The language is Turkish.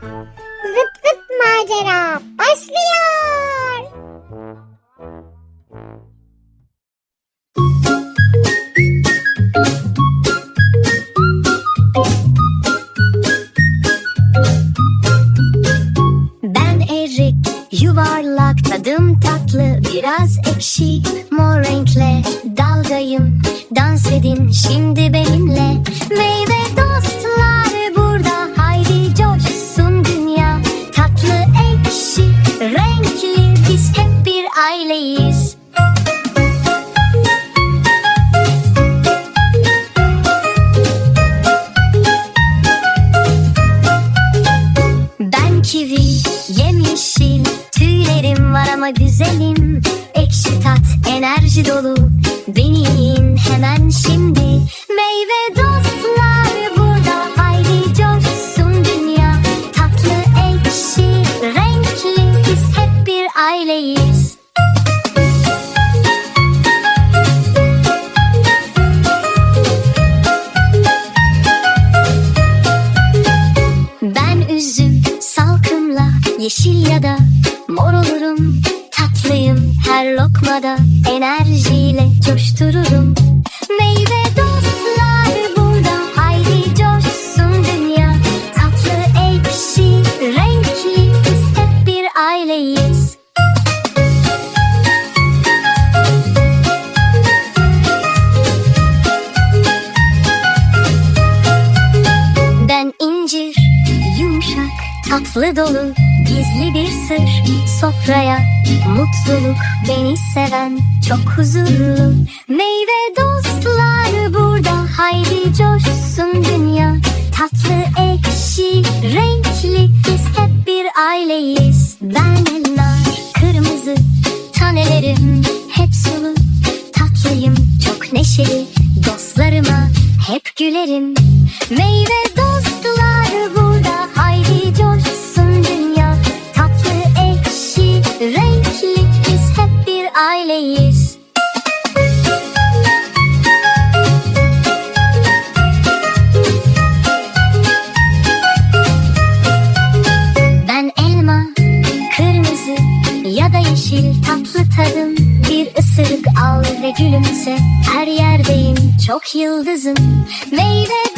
Zıp zıp macera başlıyor. Ben erik, yuvarlak, tadım tatlı, biraz ekşi, mor renkle dalgayım. Dans edin şimdi benimle. Meyve aileyiz. Ben kivi, yemyeşil, tüylerim var ama güzelim. Ekşi tat, enerji dolu. Beni yiyin hemen şimdi. Meyve dostlar burada, haydi coşsun dünya. Tatlı, ekşi, renkli, biz hep bir aileyiz. Yeşil ya da mor olurum. Tatlıyım her lokmada enerjiyle coştururum. Meyve dostlar burada haydi coşsun dünya. Tatlı ekşi renkli biz hep bir aileyiz. Ben incir, yumuşak, tatlı dolu, gizli bir sır sofraya. Mutluluk beni seven, çok huzurlu. Meyve dostlar burada, haydi coşsun dünya. Tatlı, ekşi, renkli, biz hep bir aileyiz. Ben elma, kırmızı, tanelerim hep sulu. Tatlıyım, çok neşeli, dostlarıma hep gülerim. Meyve dostlar ya da yeşil tatlı tadım Bir ısırık al ve gülümse. Her yerdeyim çok yıldızım. Meyve